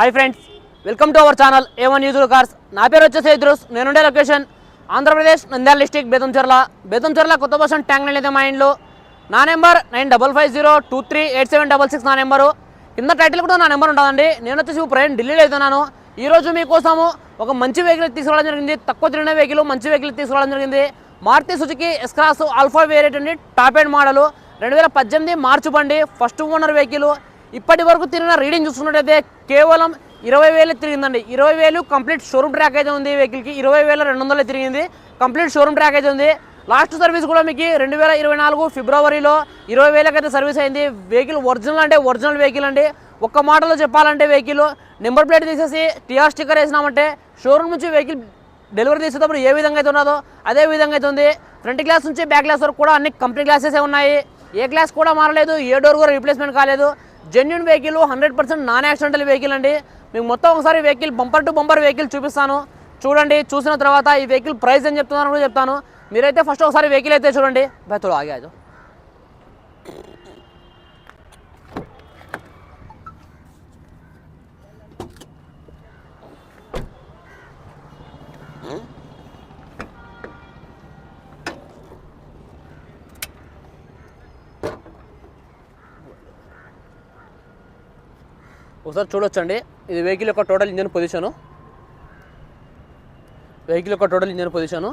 Hi friends welcome to our channel A one usual cars నా పేరు వచ్చేసి ఇద్రూస్ నేనుండే లొకేషన్ ఆంధ్రప్రదేశ్ నంద్యాల డిస్టిక్ బేతంచెర్ల బేతంచెర్ల కొత్త బస్ ట్యాంక్ అయితే మా ఇంట్లో నా number nine double five zero two three eight seven double six నా నెంబరు. కింద టైటిల్ కూడా నా నెంబర్ ఉంటుందండి. నేను వచ్చేసి ప్రయాణం ఢిల్లీలో అవుతున్నాను ఈరోజు మీకోసము ఒక మంచి వెహికల్ తీసుకురావడం జరిగింది. తక్కువ తిరిగిన వెహికల్ మంచి వెహికల్ తీసుకురావడం జరిగింది. Maruti Suzuki S cross alpha variant అండి. టాప్ ఎండ్ మోడల్ రెండు వేల పద్దెనిమిది మార్చి బండి. ఫస్ట్ ఓనర్ వెహికల్ ఇప్పటి వరకు తిరిగిన రీడింగ్ చూసుకున్నట్టయితే కేవలం ఇరవై వేలు తిరిగిందండి. ఇరవై వేలు కంప్లీట్ షోరూమ్ ట్రాక్ అయితే ఉంది వెహికల్కి. ఇరవై వేల రెండు వందలు తిరిగింది. కంప్లీట్ షోరూమ్ ట్రాక్ అయితే ఉంది. లాస్ట్ సర్వీస్ కూడా మీకు రెండు వేల ఇరవై నాలుగు ఫిబ్రవరిలో ఇరవై వేలకైతే సర్వీస్ అయింది. వెహికల్ ఒరిజినల్ అంటే ఒరిజినల్ వెహికల్ అండి. ఒక్క మాటలో చెప్పాలంటే వెహికల్ నెంబర్ ప్లేట్ తీసేసి టీఆర్ స్టిక్కర్ వేసినామంటే షోరూమ్ నుంచి వెహికల్ డెలివరీ తీసేటప్పుడు ఏ విధంగా అయితే ఉన్నదో అదే విధంగా అయితే ఉంది. ఫ్రంట్ గ్లాస్ నుంచి బ్యాక్ గ్లాస్ వరకు కూడా అన్ని కంపెనీ గ్లాసెస్ ఉన్నాయి. ఏ గ్లాస్ కూడా మారలేదు. ఏ డోర్ కూడా రీప్లేస్మెంట్ కాలేదు. Genuine vehicle hundred percent non accidental vehicle అండి. మీకు మొత్తం ఒకసారి vehicle bumper to bumper vehicle చూపిస్తాను. చూడండి చూసిన తర్వాత ఈ వెహికల్ ప్రైస్ ఏం చెప్తున్నాను కూడా చెప్తాను. మీరైతే ఫస్ట్ ఒకసారి వెహికల్ అయితే చూడండి. బాయ్తో ఆగే ఒకసారి చూడొచ్చండి. ఇది వెహికల్ యొక్క టోటల్ ఇంజన్ పొజిషను వెహికల్ యొక్క టోటల్ ఇంజన్ పొజిషను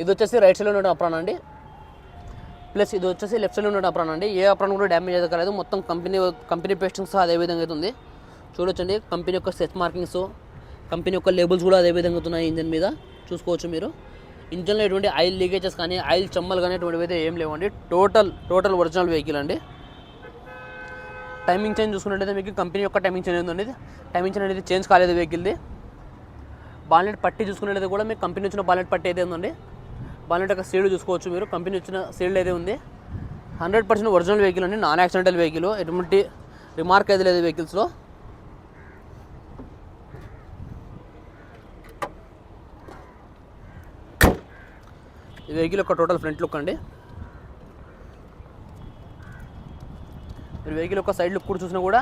ఇది వచ్చేసి రైట్ సైడ్లో ఉన్న అప్రాన్ అండి. ప్లస్ ఇది వచ్చేసి లెఫ్ట్ సైడ్లో ఉండే అప్రాన్ అండి. ఏ అప్రాన్ కూడా డ్యామేజ్ అయితే కాలేదు. మొత్తం కంపెనీ కంపెనీ పేస్టింగ్స్ అదే విధంగా అవుతుంది చూడొచ్చండి. కంపెనీ యొక్క సెట్ మార్కింగ్స్ కంపెనీ యొక్క లేబుల్స్ కూడా అదే విధంగా అవుతున్నాయి ఇంజన్ మీద. చూసుకోవచ్చు మీరు. ఇంజన్లో ఎటువంటి ఆయిల్ లీకేజెస్ కానీ ఆయిల్ చెమ్మలు కానీ అటువంటివి అయితే ఏం లేవండి. టోటల్ టోటల్ ఒరిజినల్ వెహికల్ అండి. టైమింగ్ చేంజ్ చూసుకున్నట్టయితే మీకు కంపెనీ యొక్క టైమింగ్ చేంజ్ అనేది టైమింగ్ చేంజ్ అనేది చేంజ్ కాలేదు వెహికల్ది. బాలెట్ పట్టి చూసుకున్నట్టయితే కూడా మీకు కంపెనీ వచ్చిన బాలెట్ పట్టి అయితే ఉందండి. బాలెట్ యొక్క సీల్డ్ చూసుకోవచ్చు మీరు. కంపెనీ వచ్చిన సీల్డ్ అయితే ఉంది. హండ్రెడ్ పర్సెంట్ ఒరిజినల్ వెహికల్ అండి. Non accidental vehicle. ఎటువంటి రిమార్క్ అయితే లేదు వెహికల్స్లో. ఈ వెహికల్ యొక్క టోటల్ ఫ్రంట్ లుక్ అండి. మీరు వెహికల్ యొక్క సైడ్ లుక్ కూడా చూసినా కూడా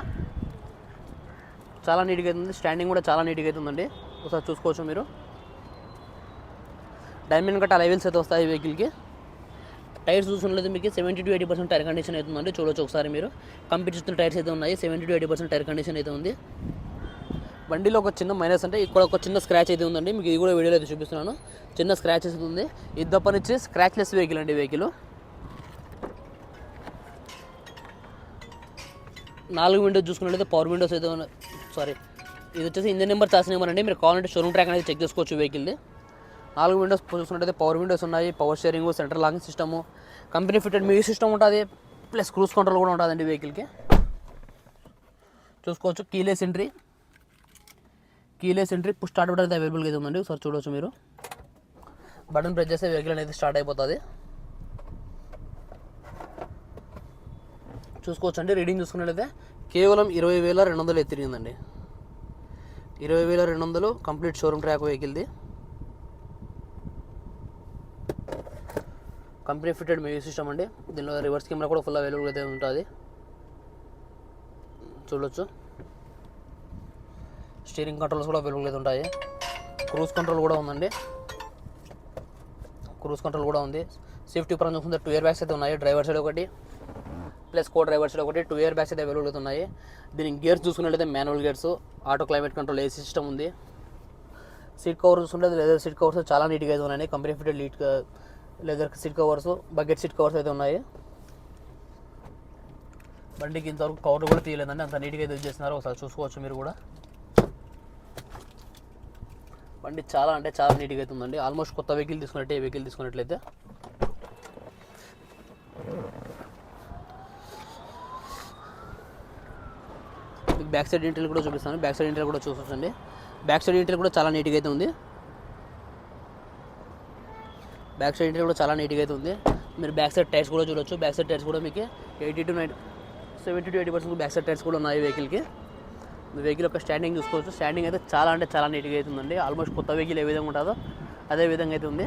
చాలా నీట్గా అవుతుంది. స్టాండింగ్ కూడా చాలా నీట్గా అవుతుందండి. ఒకసారి చూసుకోవచ్చు మీరు. డైమండ్ కట్ లెవెల్స్ అయితే వస్తాయి వెహికల్కి టైర్స్ చూసినట్లయితే మీకు seventy to eighty percent tyre condition అవుతుందండి చూడొచ్చు ఒకసారి మీరు. కంపెనీ చూస్తున్న టైర్స్ అయితే ఉన్నాయి. Seventy to eighty percent tyre condition అయితే ఉంది. బండిలో ఒక చిన్న మైనస్ అంటే ఇక్కడ ఒక చిన్న స్క్రాచ్ అయితే ఉందండి. మీకు ఇది కూడా వీడియోలో అయితే చూపిస్తున్నాను. చిన్న స్క్రాచ్ అయితే ఉంది. ఇది స్క్రాచ్లెస్ వెహికల్ అండి వెహికల్ నాలుగు విండోస్ చూసుకున్నట్లయితే పవర్ విండోస్ అయితే సారీ ఇది వచ్చేసి ఇంజన్ నెంబర్ తాసిన నెంబర్ అండి. మీరు కావాలంటే షోరూమ్ ట్రాక్ అనేది చెక్ చేసుకోవచ్చు వెహికల్ది నాలుగు విండోస్ చూసుకున్నట్టయితే పవర్ విండోస్ ఉన్నాయి. Power steering central locking system company fitted music system ఉంటుంది. ప్లస్ క్రూజ్ కంట్రోల్ కూడా ఉంటుందండి వెహికల్కి చూసుకోవచ్చు. Keyless entry keyless entry push start button అయితే అవైలబుల్గా అయితే ఉందండి. ఒకసారి చూడవచ్చు మీరు. బటన్ ప్రెస్ చేస్తే వెహికల్ అనేది స్టార్ట్ అయిపోతుంది. చూసుకోవచ్చు అండి రీడింగ్ చూసుకున్నట్లయితే కేవలం ఇరవై వేల రెండు వందలు ఎత్తిరిగిందండి ఇరవై వేల రెండు వందలు కంప్లీట్ షోరూమ్ ట్రాక్ వెహికల్ది. కంపెనీ ఫిటెడ్ మ్యూజిక్ సిస్టమ్ అండి. దీనిలో రివర్స్ కెమెరా కూడా ఫుల్ అవైలబుల్ అయితే ఉంటుంది. చూడొచ్చు. స్టీరింగ్ కంట్రోల్స్ కూడా అవైలబుల్ అయితే ఉంటాయి. క్రూజ్ కంట్రోల్ కూడా ఉందండి. క్రూజ్ కంట్రోల్ కూడా ఉంది. సేఫ్టీ పరంగా చూసుకుంటే టూ ఇయర్ బ్యాగ్స్ అయితే ఉన్నాయి. డ్రైవర్ సైడ్ ఒకటి. ప్లస్ కో డ్రైవర్స్లో ఒకటి టూ ఇయర్ బ్యాగ్స్ అయితే అవైలబుల్ ఉన్నాయి. దీనికి గేర్స్ చూసుకున్నట్లయితే manual gears auto climate control ఏ సిస్టమ్ ఉంది. సీట్ కవర్ చూసుకుంటే లెదర్ సీట్ కవర్స్ చాలా నీట్గా అయితే ఉన్నాయి. Company fitted lead leather seat covers bucket seat covers అయితే ఉన్నాయి. బండికి ఇంతవరకు కవర్ కూడా తీయలేదండి. అంత నీట్గా అయితే చేస్తున్నారు. ఒకసారి చూసుకోవచ్చు మీరు కూడా. బండి చాలా అంటే చాలా నీట్గా అయితే ఉందండి. ఆల్మోస్ట్ కొత్త వెహికల్ తీసుకున్నట్టే ఈ వెహికల్ తీసుకున్నట్లయితే. బ్యాక్ సైడ్ ఇంటర్లు కూడా చూపిస్తాను. బ్యాక్ సైడ్ ఇంటర్లు కూడా చూసొచ్చండి బ్యాక్ సైడ్ ఇంటర్లు కూడా చాలా నీట్గా అయితే ఉంది. బ్యాక్ సైడ్ ఇంటర్ కూడా చాలా నీట్గా అయితే ఉంది. మీరు బ్యాక్ సైడ్ టైర్స్ కూడా చూడొచ్చు. బ్యాక్ సైడ్ టైర్స్ కూడా మీకు eighty to nine seventy to eighty percent back side tyres కూడా ఉన్నాయి వెహికల్కి. వెహికల్ యొక్క స్టాండింగ్ చూసుకోవచ్చు. స్టాండింగ్ అయితే చాలా అంటే చాలా నీట్గా అయితే ఆల్మోస్ట్ కొత్త వెహికల్ ఏ విధంగా ఉంటుందో అదే విధంగా అయితే ఉంది.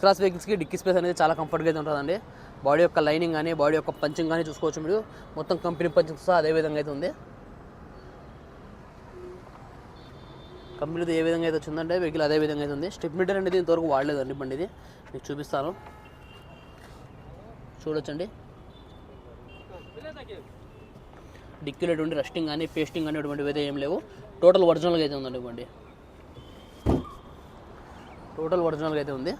క్లాస్ వెహికల్స్కి డిక్కీ స్పేస్ అనేది చాలా కంఫర్ట్గా అయితే ఉంటుందండి. బాడీ యొక్క లైనింగ్ కానీ బాడీ యొక్క పంచింగ్ కానీ చూసుకోవచ్చు మీరు. మొత్తం కంపెనీ పంచింగ్ సహా అదే విధంగా అయితే ఉంది. కంపెనీది ఏ విధంగా అయితే వచ్చిందంటే వెహికల్ అదే విధంగా అయితే ఉంది. స్టెప్ మీటర్ అనేది ఇంతవరకు వాడలేదండి బండి ఇది. మీకు చూపిస్తాను. చూడొచ్చండి. డిక్కీలో ఎటువంటి రస్టింగ్ కానీ పేస్టింగ్ కానీ అటువంటివి అయితే ఏం లేవు. టోటల్ ఒరిజినల్గా అయితే ఉందండి బండి. టోటల్ ఒరిజినల్గా అయితే ఉంది.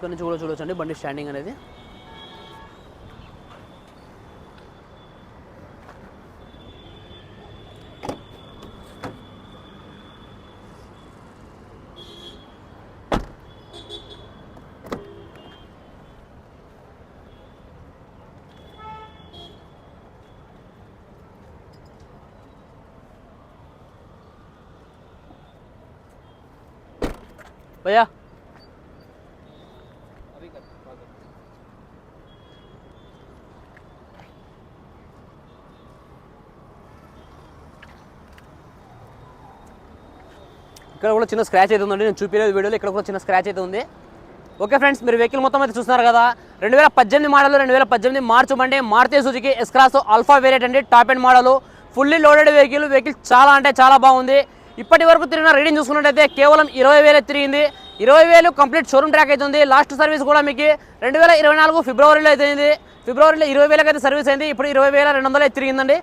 ఇక్కడ నుంచి కూడా చూడొచ్చండి. బండి స్టాండింగ్ అనేది. భయ్యా ఇక్కడ కూడా చిన్న స్క్రాచ్ అయితే ఉందండి. నేను చూపించలేదు వీడియోలో. ఇక్కడ కూడా చిన్న స్క్రాచ్ అయితే ఉంది. ఓకే ఫ్రెండ్స్ మీరు వెహికల్ మొత్తం అయితే చూస్తున్నారు కదా. రెండు వేల పద్దెనిమిది మోడల్ రెండు వేల పద్దెనిమిది మార్చి బండి Maruti Suzuki S Cross Alpha variant అండి. Top end model fully loaded vehicle vehicle చాలా అంటే చాలా బాగుంది. ఇప్పటి వరకు తిరిగిన రీడింగ్ చూసుకున్నట్టయితే కేవలం ఇరవై వేలే తిరిగింది. ఇరవై వేలు కంప్లీట్ షోరూమ్ ట్రాక్ అవుతుంది లాస్ట్ సర్వీస్ కూడా మీకు రెండు వేల ఇరవై నాలుగు ఫిబ్రవరిలో అయితే ఫిబ్రవరిలో ఇరవై వేలకైతే అయితే సర్వీస్ అయింది. ఇప్పుడు ఇరవై వేల రెండు వందలు అయితే తిరిగిందండి.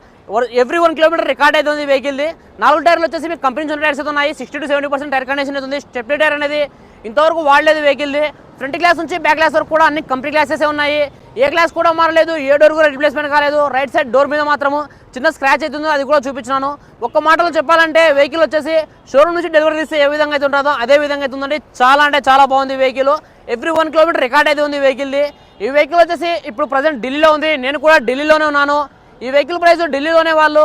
ఎవ్రీ వన్ కిలోమీటర్ రికార్డ్ అవుతుంది వెహికల్ది నాలుగు టైర్లు వచ్చేసి మీకు కంపెనీ నుంచి టైర్స్ అయితే ఉన్నాయి. Sixty to seventy percent tyre condition అయితే ఉంది. స్టెప్ టైర్ అనేది ఇంతవరకు వాడలేదు వెహికల్ది ఫ్రంట్ గ్లాస్ నుంచి బ్యాక్ గ్లాస్ వరకు కూడా అన్ని కంపెనీ గ్లాసెస్ ఉన్నాయి. ఏ గ్లాస్ కూడా మారలేదు ఏ డోర్ కూడా రిప్లేస్మెంట్ కాలేదు. రైట్ సైడ్ డోర్ మీద మాత్రము చిన్న స్క్రాచ్ అవుతుందో అది కూడా చూపించినాను. ఒక్క మాటలో చెప్పాలంటే వెహికల్ వచ్చేసి షోరూమ్ నుంచి డెలివరీ తీస్తే ఏ విధంగా అయితే ఉంటుందో అదే విధంగా అయితే ఉందండి. చాలా అంటే చాలా బాగుంది vehicle every one kilometre record అయితే ఉంది వెహికల్ది ఈ వెహికల్ వచ్చేసి ఇప్పుడు ప్రజెంట్ ఢిల్లీలో ఉంది. నేను కూడా ఢిల్లీలోనే ఉన్నాను. ఈ వెహికల్ ప్రైస్ ఢిల్లీలోనే వాళ్ళు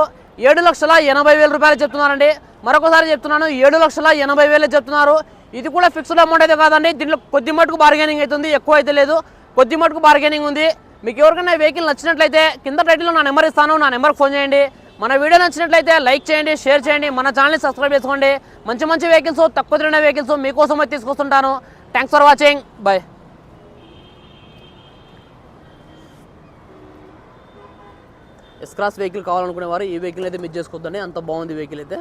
ఏడు లక్షల ఎనభై వేల రూపాయలు చెప్తున్నారండి. మరొకసారి చెప్తున్నాను ఏడు లక్షల ఎనభై వేలు చెప్తున్నారు. ఇది కూడా ఫిక్స్డ్ అమౌంట్ అయితే కాదండి. దీంట్లో కొద్ది మటుకు బార్గెనింగ్ అవుతుంది ఎక్కువ అయితే లేదు. కొద్ది మటుకు బార్గెనింగ్ ఉంది. మీకు ఎవరికైనా వెహికల్ నచ్చినట్లయితే కింద టైటిల్లో నా నెంబర్ ఇస్తాను నా నెంబర్కి ఫోన్ చేయండి. మన వీడియో నచ్చినట్లయితే లైక్ చేయండి షేర్ చేయండి. మన ఛానల్ని సబ్స్క్రైబ్ చేసుకోండి. మంచి మంచి వెహికల్స్ తక్కువ తిరిగిన వెహికల్స్ మీకోసం అయితే తీసుకొస్తుంటాను. Thanks for watching bye S cross vehicle కావాలనుకునే వారు ఈ వెహికల్ అయితే మిస్ చేసుకోవద్దని అంత బాగుంది వెహికల్ అయితే.